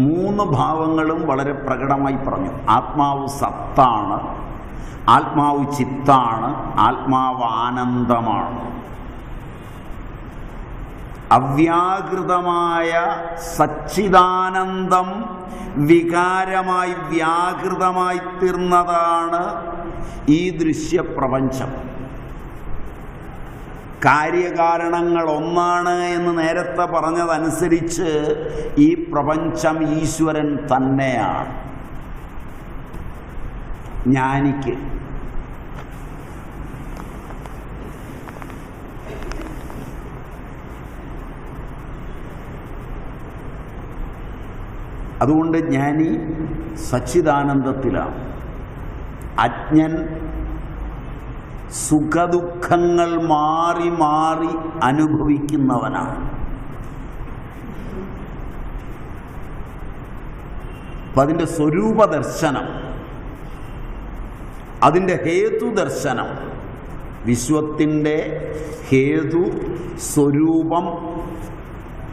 മൂന്ന് ഭാവങ്ങളും വളരെ പ്രകടമായി പറഞ്ഞു. ആത്മാവ് സത്താണ് ആത്മാവ് ചിത്താണ് ആത്മാവ് ആനന്ദമാണ്. അവ്യാകൃതമായ സച്ചിദാനന്ദം വികാരമായി വ്യാകൃതമായി തീർന്നതാണ് ഈ ദൃശ്യപ്രപഞ്ചം. കാര്യകാരണങ്ങൾ ഒന്നാണ് എന്ന് നേരത്തെ പറഞ്ഞതനുസരിച്ച് ഈ പ്രപഞ്ചം ഈശ്വരൻ തന്നെയാണ്. ജ്ഞാനിക്ക്. അതുകൊണ്ട് ജ്ഞാനി സച്ചിദാനന്ദത്തിലാണ്. അജ്ഞൻ സുഖദുഃഖങ്ങൾ മാറി മാറി അനുഭവിക്കുന്നവനാണ്. അപ്പം അതിന്റെ സ്വരൂപ ദർശനം അതിന്റെ ഹേതു ദർശനം വിശ്വത്തിന്റെ ഹേതു സ്വരൂപം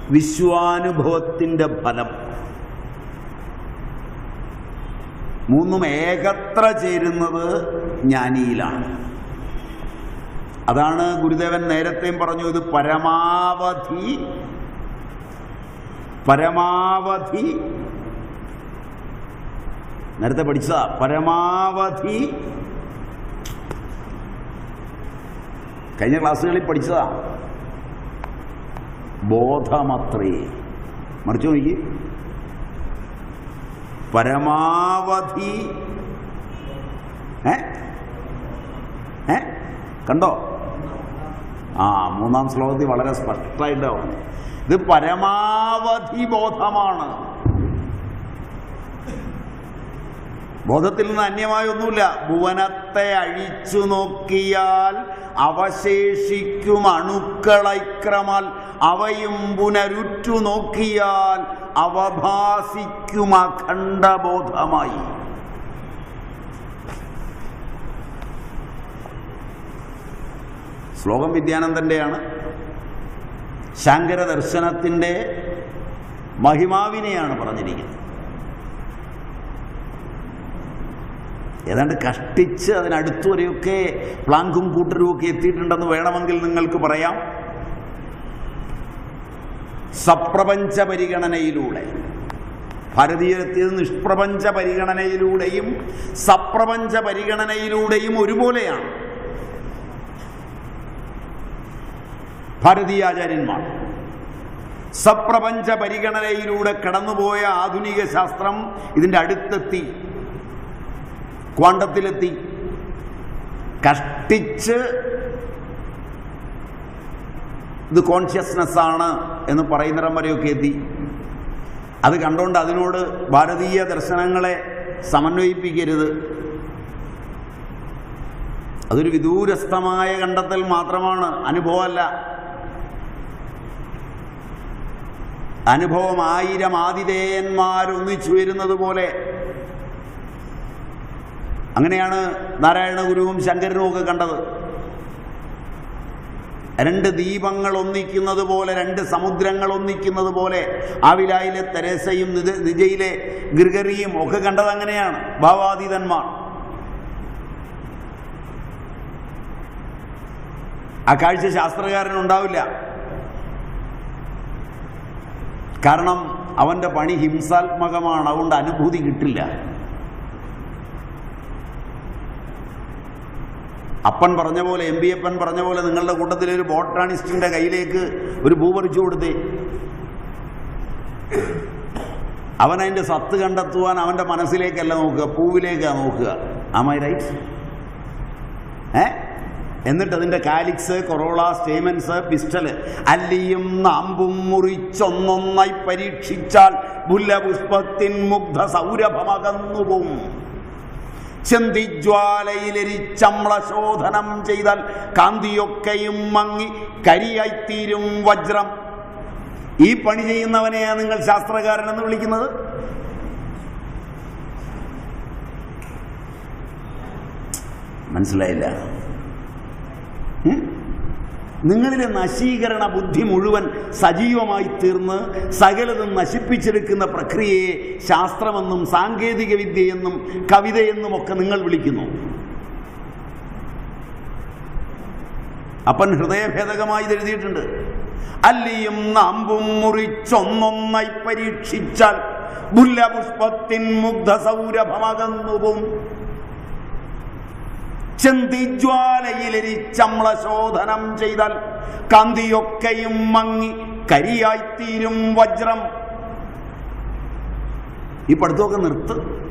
വിശ്വാനുഭവത്തിന്റെ ഫലം. മൂന്നും ഏകത്ര ചേരുന്നത് ജ്ഞാനിയിലാണ്. അതാണ് ഗുരുദേവൻ നേരത്തെയും പറഞ്ഞു ഇത് പരമാവധി പരമാവധി. നേരത്തെ പഠിച്ചതാ പരമാവധി. കഴിഞ്ഞ ക്ലാസ്സുകളിൽ പഠിച്ചതാ. ബോധമത്രേ. മറിച്ചു നോക്കി. പരമാവധി. ഏ? ഏ? കണ്ടോ? ആ മൂന്നാം ശ്ലോകത്തിൽ വളരെ സ്പഷ്ടമായിട്ട് പറഞ്ഞു ഇത് പരമാവധി ബോധമാണ്. ബോധത്തിൽ നിന്ന് അന്യമായി ഒന്നുമില്ല. ഭുവനത്തെ അഴിച്ചു നോക്കിയാൽ അവശേഷിക്കും അണുക്കളൈക്രമാൽ. അവയും പുനരുറ്റു നോക്കിയാൽ അവഭാസിക്കും അഖണ്ഡബോധമായി. ശ്ലോകം വിദ്യാനന്ദന്റെയാണ് ശങ്കര ദർശനത്തിന്റെ മഹിമാവിനെയാണ് പറഞ്ഞിരിക്കുന്നത്. ഏതാണ്ട് കഷ്ടിച്ച് അതിനടുത്തു വരെയൊക്കെ പ്ലാങ്കും കൂട്ടരും ഒക്കെ എത്തിയിട്ടുണ്ടെന്ന് വേണമെങ്കിൽ നിങ്ങൾക്ക് പറയാം. സപ്രപഞ്ച പരിഗണനയിലൂടെ ഭാരതീയരെത്തിയത് നിഷ്പ്രപഞ്ച പരിഗണനയിലൂടെയും സപ്രപഞ്ച പരിഗണനയിലൂടെയും ഒരുപോലെയാണ്. ഭാരതീയാചാര്യന്മാർ. സപ്രപഞ്ച പരിഗണനയിലൂടെ കടന്നുപോയ ആധുനിക ശാസ്ത്രം ഇതിന്റെ അടുത്തെത്തി. ക്വാണ്ടത്തിലെത്തി. കഷ്ടിച്ച് ഇത് കോൺഷ്യസ്നെസ് ആണ് എന്ന് പറയുന്നിടം വരെയൊക്കെ എത്തി. അത് കണ്ടുകൊണ്ട് അതിനോട് ഭാരതീയ ദർശനങ്ങളെ സമന്വയിപ്പിക്കരുത്. അതൊരു വിദൂരസ്ഥമായ കണ്ടെത്തൽ മാത്രമാണ് അനുഭവമല്ല. അനുഭവം ആയിരം ആതിഥേയന്മാരൊന്നിച്ചു വരുന്നത് പോലെ അങ്ങനെയാണ് നാരായണ ഗുരുവും ശങ്കരനും ഒക്കെ കണ്ടത്. രണ്ട് ദീപങ്ങൾ ഒന്നിക്കുന്നത് പോലെ രണ്ട് സമുദ്രങ്ങൾ ഒന്നിക്കുന്നത് പോലെ ആവിലായിലെ തെരേസയും നിജ- നിജയിലെ ഗ്രിഗറിയും ഒക്കെ കണ്ടത് അങ്ങനെയാണ്. ഭാവാതീതന്മാർ. ആ കാഴ്ച ശാസ്ത്രകാരനുണ്ടാവില്ല കാരണം അവന്റെ പണി ഹിംസാത്മകമാണ് അതുകൊണ്ട് അനുഭൂതി കിട്ടില്ല. അപ്പൻ പറഞ്ഞ പോലെ എം പി അപ്പൻ പറഞ്ഞ പോലെ നിങ്ങളുടെ കൂട്ടത്തിൽ ഒരു ബോട്ടാണിസ്റ്റിന്റെ കയ്യിലേക്ക് ഒരു പൂ പറിച്ചു കൊടുത്തേ. അവൻ അതിന്റെ സത്ത് കണ്ടെത്തുവാൻ അവന്റെ മനസ്സിലേക്കല്ല നോക്കുക പൂവിലേക്കാണ് നോക്കുക. ആമായി റൈറ്റ് ഏ? എന്നിട്ട് അതിന്റെ കാലിക്സ് കൊറോള സ്റ്റേമൻസ് പിസ്റ്റൽ അല്ലിയും നാമ്പും മുറിച്ചൊന്നൊന്നായി പരീക്ഷിച്ചാൽ മുല്ലപുഷ്പത്തിൻ മുഗ്ധ സൗരഭമകന്നുപോകും. ചെന്തിജ്വാലയിലെരിച്ചമ്ളശോധനം ചെയ്താൽ കാന്തിയൊക്കെയും മങ്ങി കരിയായിത്തീരും വജ്രം. ഈ പണി ചെയ്യുന്നവനെയാണ് നിങ്ങൾ ശാസ്ത്രകാരൻ എന്ന് വിളിക്കുന്നത്? മനസ്സിലായില്ല? നിങ്ങളിലെ നശീകരണ ബുദ്ധി മുഴുവൻ സജീവമായി തീർന്ന് സകലതും നശിപ്പിച്ചെടുക്കുന്ന പ്രക്രിയയെ ശാസ്ത്രമെന്നും സാങ്കേതിക വിദ്യയെന്നും കവിതയെന്നും ഒക്കെ നിങ്ങൾ വിളിക്കുന്നു. അപ്പൻ ഹൃദയഭേദകമായി എഴുതിയിട്ടുണ്ട്. അല്ലിയും നാമ്പും മുറിച്ചൊന്നൊന്നായി പരീക്ഷിച്ചാൽ മുല്ലപുഷ്പത്തിൻ മുഗ്ധ സൗരഭമകന്നുപോം ചെന്തിജ്വാലയിലെരിച്ചമ്ല ശോധനം ചെയ്താൽ കാന്തിയൊക്കെയും മങ്ങി കരിയായിത്തീരും വജ്രം. ഈ പഠിത്തമൊക്കെ നിർത്ത്.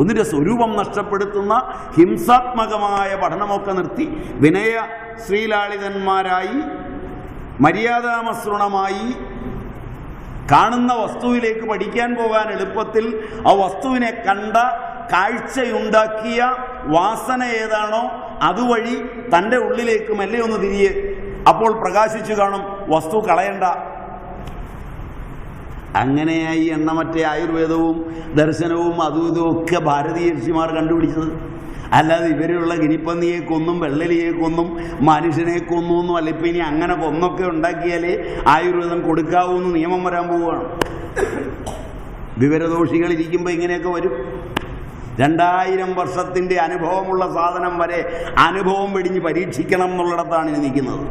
ഒന്നിന്റെ സ്വരൂപം നഷ്ടപ്പെടുത്തുന്ന ഹിംസാത്മകമായ പഠനമൊക്കെ നിർത്തി. വിനയ ശ്രീലാളിതന്മാരായി മര്യാദാമസൃണമായി കാണുന്ന വസ്തുവിലേക്ക് പഠിക്കാൻ പോകാൻ എളുപ്പത്തിൽ ആ വസ്തുവിനെ കണ്ട കാഴ്ചയുണ്ടാക്കിയ വാസന ഏതാണോ അതുവഴി തന്റെ ഉള്ളിലേക്ക് മെല്ലെ ഒന്ന് തിരിയെ. അപ്പോൾ പ്രകാശിച്ചു കാണും വസ്തു കളയണ്ട. അങ്ങനെയായി എണ്ണമറ്റേ ആയുർവേദവും ദർശനവും അതും ഇതും ഒക്കെ ഭാരതീയ ഋഷിമാർ കണ്ടുപിടിച്ചത്. അല്ലാതെ ഇവരുള്ള ഗിനിപ്പന്നിയെ കൊന്നും വെള്ളലിയെ കൊന്നും മനുഷ്യനെ കൊന്നു ഒന്നും അല്ല ഇപ്പം ഇനി അങ്ങനെ കൊന്നൊക്കെ ഉണ്ടാക്കിയാലേ ആയുർവേദം കൊടുക്കാവൂ എന്ന് നിയമം വരാൻ പോവുകയാണ്. വിവരദോഷികൾ ഇരിക്കുമ്പോൾ ഇങ്ങനെയൊക്കെ വരും. രണ്ടായിരം വർഷത്തിന്റെ അനുഭവമുള്ള സാധനം വരെ അനുഭവം വെടിഞ്ഞ് പരീക്ഷിക്കണം എന്നുള്ളിടത്താണ് ഇനി നിൽക്കുന്നത്.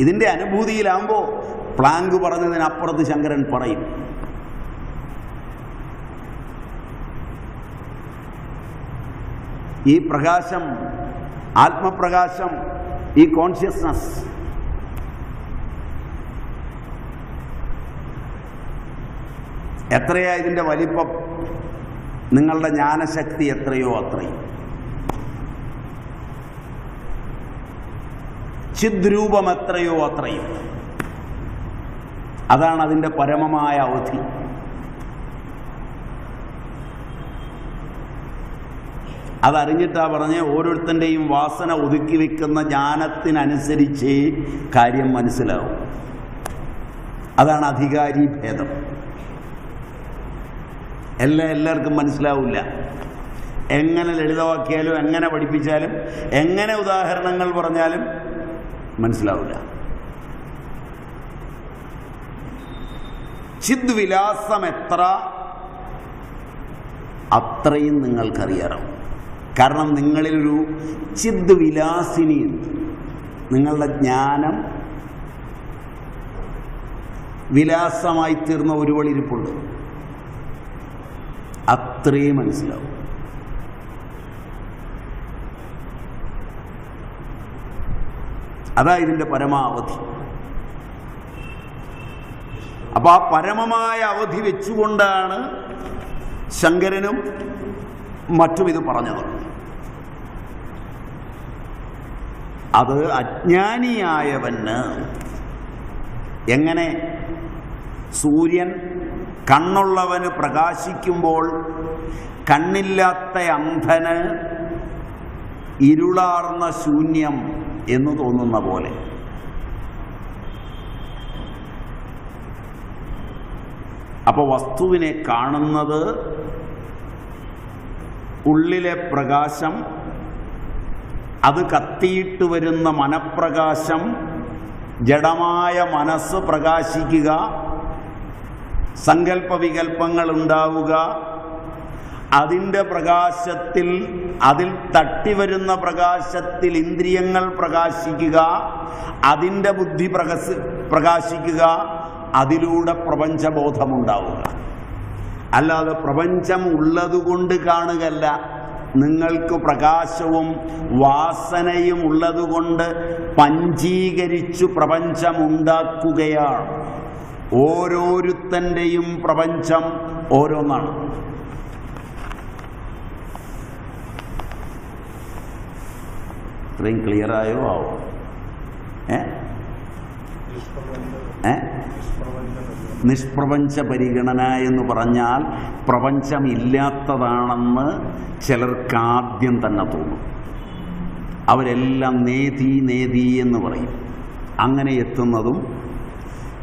ഇതിന്റെ അനുഭൂതിയിലാകുമ്പോൾ പ്ലാങ്ക് പറഞ്ഞതിനപ്പുറത്ത് ശങ്കരൻ പറയും. ഈ പ്രകാശം ആത്മപ്രകാശം ഈ കോൺഷ്യസ്നസ് എത്രയാ ഇതിന്റെ വലിപ്പം? നിങ്ങളുടെ ജ്ഞാനശക്തി എത്രയോ അത്രയും. ചിദ്രൂപം എത്രയോ അത്രയും. അതാണ് അതിന്റെ പരമമായ അവധി. അതറിഞ്ഞിട്ടാ പറഞ്ഞ് ഓരോരുത്തന്റെയും വാസന ഒതുക്കി വെക്കുന്ന ജ്ഞാനത്തിനനുസരിച്ച് കാര്യം മനസ്സിലാവും. അതാണ് അധികാരി ഭേദം. എല്ലാം എല്ലാവർക്കും മനസ്സിലാവില്ല. എങ്ങനെ ലളിതമാക്കിയാലും എങ്ങനെ പഠിപ്പിച്ചാലും എങ്ങനെ ഉദാഹരണങ്ങൾ പറഞ്ഞാലും മനസ്സിലാവില്ല. ചിദ്വിലാസം എത്ര? അത്രയും നിങ്ങൾക്കറിയണം കാരണം നിങ്ങളിലൊരു ചിദ് ചിദ്വിലാസിനിയുണ്ട് നിങ്ങളുടെ ജ്ഞാനം വിലാസമായി തീർന്ന ഒരു വളിരിപ്പുണ്ട്. അത്രയും മനസ്സിലാവും. അതാ ഇതിന്റെ പരമാവധി. അപ്പൊ ആ പരമമായ അവധി വെച്ചുകൊണ്ടാണ് ശങ്കരനും മറ്റും ഇത് പറഞ്ഞത്. അത് അജ്ഞാനിയായവന് എങ്ങനെ സൂര്യൻ കണ്ണുള്ളവന് പ്രകാശിക്കുമ്പോൾ കണ്ണില്ലാത്ത അന്ധന് ഇരുളാർന്ന ശൂന്യം എന്ന് തോന്നുന്ന പോലെ. അപ്പോൾ വസ്തുവിനെ കാണുന്നത് ഉള്ളിലെ പ്രകാശം അത് കത്തിയിട്ട് വരുന്ന മനപ്രകാശം ജഡമായ മനസ്സ് പ്രകാശിക്കുക സങ്കല്പ വികല്പങ്ങൾ ഉണ്ടാവുക അതിന്റെ പ്രകാശത്തിൽ അതിൽ തട്ടിവരുന്ന പ്രകാശത്തിൽ ഇന്ദ്രിയങ്ങൾ പ്രകാശിക്കുക അതിന്റെ ബുദ്ധി പ്രകാശിക്കുക അതിലൂടെ പ്രപഞ്ചബോധമുണ്ടാവുക. അല്ലാതെ പ്രപഞ്ചം ഉള്ളതുകൊണ്ട് കാണുകയല്ല. നിങ്ങൾക്ക് പ്രകാശവും വാസനയും ഉള്ളതുകൊണ്ട് പഞ്ചീകരിച്ചു പ്രപഞ്ചമുണ്ടാക്കുകയാണ്. ഓരോരുത്തന്റെയും പ്രപഞ്ചം ഓരോന്നാണ്. ഇത്രയും ക്ലിയറായോ ആവോ? ഏ? ഏ? നിഷ്പ്രപഞ്ച പരിഗണന എന്ന് പറഞ്ഞാൽ പ്രപഞ്ചമില്ലാത്തതാണെന്ന് ചിലർക്കാദ്യം തന്നെ തോന്നും. അവരെല്ലാം നേതി നേതി എന്ന് പറയും. അങ്ങനെ എത്തുന്നതും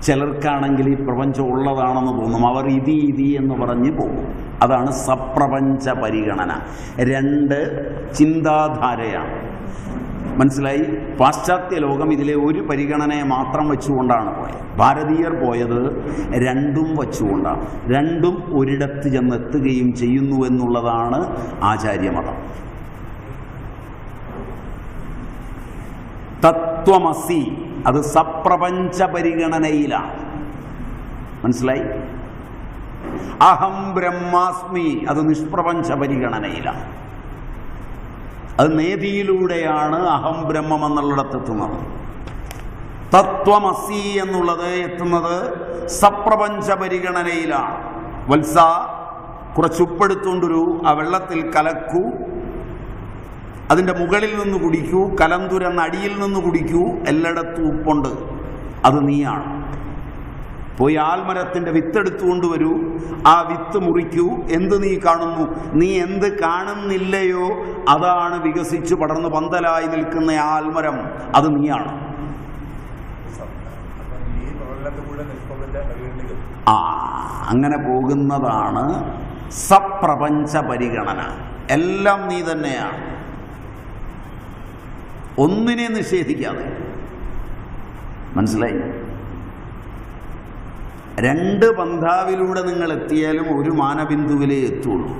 ചിലർക്കാണെങ്കിൽ ഈ പ്രപഞ്ചം ഉള്ളതാണെന്ന് തോന്നും. അവർ ഇതി ഇതി എന്ന് പറഞ്ഞ് പോകും. അതാണ് സപ്രപഞ്ച പരിഗണന രണ്ട് ചിന്താധാരയാണ്. മനസ്സിലായി? പാശ്ചാത്യ ലോകം ഇതിലെ ഒരു പരിഗണനയെ മാത്രം വെച്ചുകൊണ്ടാണ് പോയത്. ഭാരതീയർ പോയത് രണ്ടും വച്ചുകൊണ്ടാണ്. രണ്ടും ഒരിടത്ത് ചെന്നെത്തുകയും ചെയ്യുന്നു എന്നുള്ളതാണ് ആചാര്യമതം. തത്വമസി അത് സപ്രപഞ്ച പരിഗണനയിലാണ്. മനസ്സിലായി? അഹം ബ്രഹ്മാസ്മി അത് നിഷ്പ്രപഞ്ച പരിഗണനയിലാണ്. അത് നേതിയിലൂടെയാണ് അഹം ബ്രഹ്മം എന്നുള്ളിടത്ത് എത്തുന്നത്. തത്വമസി എന്നുള്ളത് എത്തുന്നത് സപ്രപഞ്ച പരിഗണനയിലാണ്. വത്സ കുറച്ചുപ്പെടുത്തുകൊണ്ടൊരു ആ വെള്ളത്തിൽ കലക്കൂ അതിന്റെ മുകളിൽ നിന്ന് കുടിക്കൂ കലന്തുരന്ന് അടിയിൽ നിന്ന് കുടിക്കൂ എല്ലായിടത്തും ഉപ്പുണ്ട്. അത് നീയാണ്. പോയി ആൽമരത്തിന്റെ വിത്തെടുത്തു കൊണ്ടുവരൂ. ആ വിത്ത് മുറിക്കൂ. എന്ത് നീ കാണുന്നു? നീ എന്ത് കാണുന്നില്ലയോ? അതാണ് വികസിച്ച് പടർന്ന് പന്തലായി നിൽക്കുന്ന ആൽമരം. അത് നീയാണ്. ആ അങ്ങനെ പോകുന്നതാണ് സപ്രപഞ്ച പരിഗണന. എല്ലാം നീ തന്നെയാണ്. ഒന്നിനെ നിഷേധിക്കാതെ. മനസ്സിലായി? രണ്ട് പന്ഥാവിലൂടെ നിങ്ങൾ എത്തിയാലും ഒരു മാനബിന്ദുവിലേ എത്തുള്ളൂ.